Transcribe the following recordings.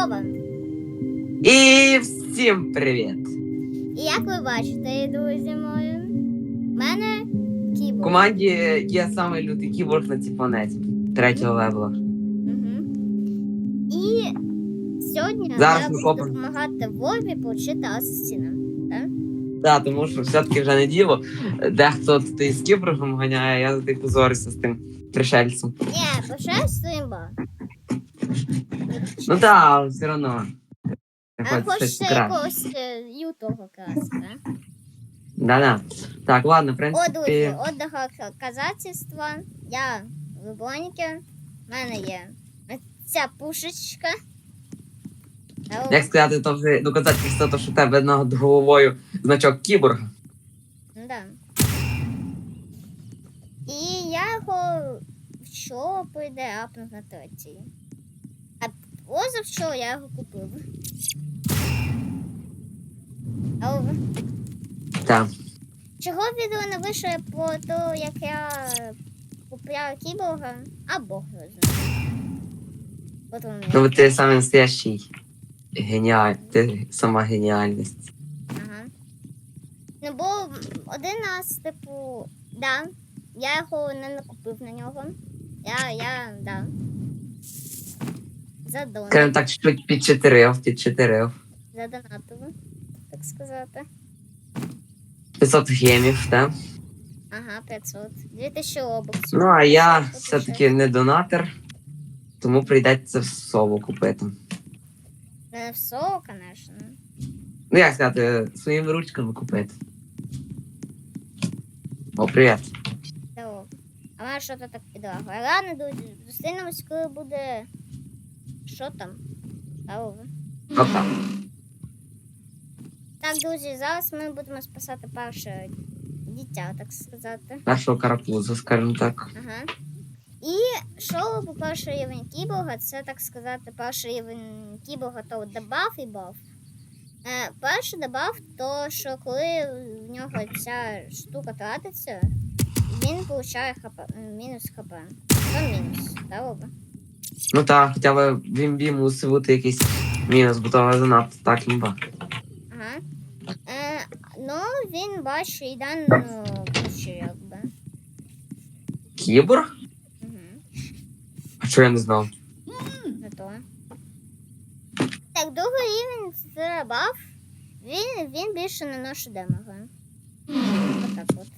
Вова. І всім привіт! І як ви бачите, друзі мої, в мене В кіборг. команді є самий лютий кіборг на цій планеті. Третього левела. Угу. І сьогодні Зараз я ми буду допомагати Вові получити асасіна. Так, тому що все-таки вже не діло. Дехто ти з кіборгом ганяє, я завжди позорюся з тим пришельцем. Ні, імба. Ну але все одно. А Приходиться щось якогось е, лютого краска. Да-да. Так, ладно, в О, принципі. друзі, отдого казацтва. Я в Броніки. В мене є ця пушечка. А Як сказати, то вже доказательство, то, що в тебе над головою значок кіборга. Да. І я його вчора прийде апнув на третій. Позавчора я його купив. А Так. чого відео не вийшло про те, як я купляю кіборга, а Бог його знає. Потім Ну ти самий настоящий геніаль. Ти сама геніальність. Ага. Ну, бо один раз, типу, да, я його не накупив на нього. Я, я, да. Задонатив, Скажімо так, чуть підчотирив, підчотирив. задонатив, так сказати. 500 гемів, так? Ага, 500. 2000 обоксів. Ну, а я все-таки не донатор, тому прийдеться сову купити. Не все, звісно. Ну, як сказати, своїми ручками купити. О, привіт. Здорово. А мене що то так підлагає. Ладно, друзі, зустрінемось, коли буде. Що там? Здорово. Опа. Так, друзі, зараз ми будемо спасати перше дитя, так сказати. Першого карапуза, скажімо так. Ага. І що по перший рівень кіборга, це так сказати, перший рівень кіборга то дебаф і баф. Е, перший дебаф, то що коли в нього ця штука тратиться, він получає хп, мінус хп. Це мінус, так, Оба? Ну так, хоча б в імбі мусив бути якийсь мінус, бо то занадто так імба. Ага. Е, ну, він бачить ідеально кучу, якби. Кіборг? Угу. А чого я не знав? Не то. Так, другий рівень це. Він, він більше наносить демага. Отак от.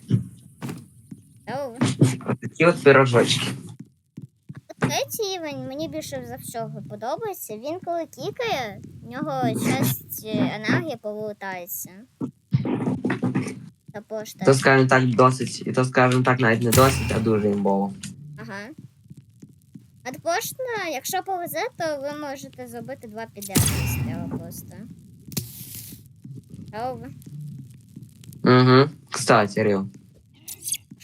Такі от пирожочки. Третій рівень мені більше за всього подобається. Він коли кікає, в нього часть е, енергії повертається. Та пошта. То, скажімо так, досить, і то, скажімо так, навіть не досить, а дуже імбово. Ага. А також, якщо повезе, то ви можете зробити два підряд з цього просто. Угу. Кстати, Ріо.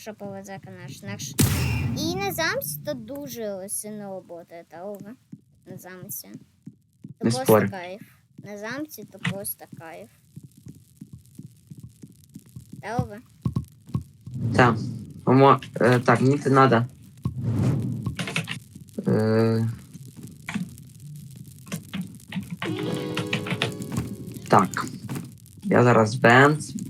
Що повезе. Якщо- І на замці то дуже сильно роботає, та ова. На замці. То Не просто спорю. кайф. На замці то просто кайф. Та ова. Так. Помо... Е, так, мені це надо. Е... Так. Я зараз бенц.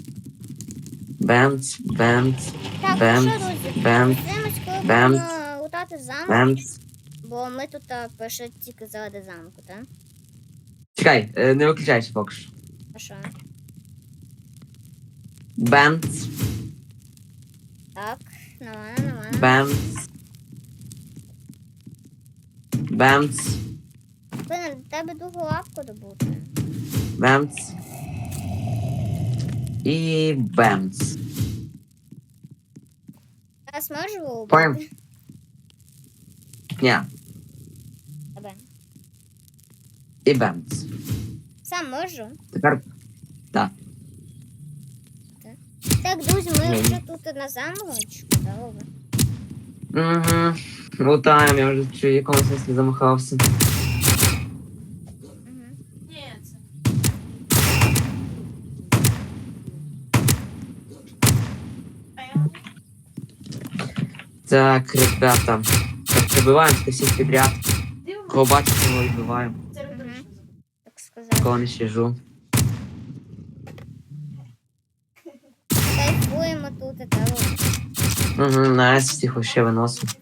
Бенц, бенц, Так, ну що, друзі, бем, зустрінемось, коли бем, будемо лутати замок, бенц. бо ми тут а, перше тільки заради замку, так? Чекай, е, не виключайся поки що. А що? Бенц, Так, нормально, нормально. бенц. Бенц, Блин, до тебе другу лапку добути. бенц. І бенц. Зараз можу Понял. убити Ні, тебе. і бенц. Сам можу. Тепер Так, друзі, ми Ні. вже тут на замочку. Угу. Лутаємо, я вже чую, в якому сенсі замахався. Так, ребята. Так, прибиваємо всіх підряд. Кого бачимо, Мгм. риторичне запитання. сказати. Коли не сижу. Кайфуємо тут і. Угу, на С всіх ще виносимо.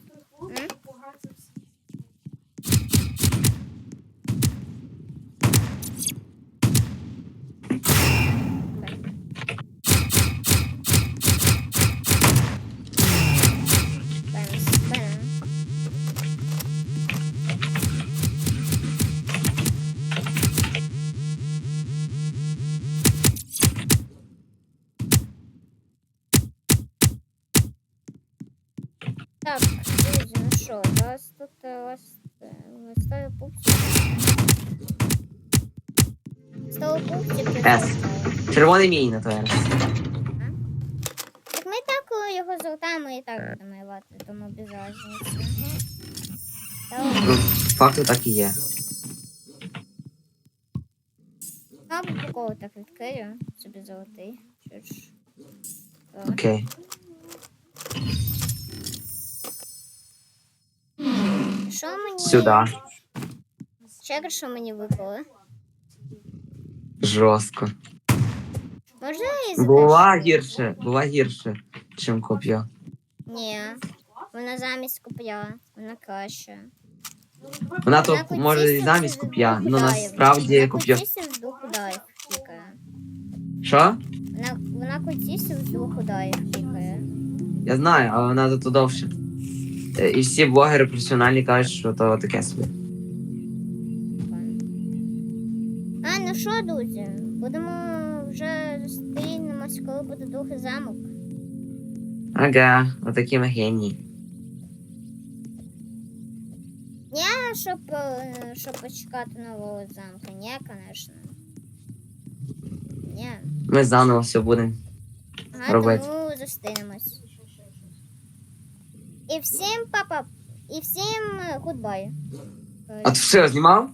Що, вас тут вас е, ставлю пупсик. Ставлю пупсик. Ес. Червоний мій на твоє. Так ми так е, його золотаємо і так будемо малювати, тому без разниці. Ну, факту так і є. Або прикол так відкрию, собі золотий. Окей. Що Сюди. Ще що мені випало? Жорстко. Можна я Була гірше, була гірше, чим коп'я. Ні. Вона замість коп'я. Вона краще. Вона то Вона може і котісся замість в коп'я, духу ну дає. насправді Вона коп'я. котісся в духу дає кікає. Що? Вона, вона котісся в духу дає кікає. Я знаю, але вона зато довше. І всі блогери професіональні кажуть, що то таке собі. А, ну що, друзі? Будемо вже зустрінемось, коли буде другий замок. Ага, отакі ми генії. А щоб, е, щоб почекати нового замка? Ні, звісно. Ні. Ми заново все будемо. Ага, Робити. тому зустрінемось. І всім гудбай. А ти все знімав?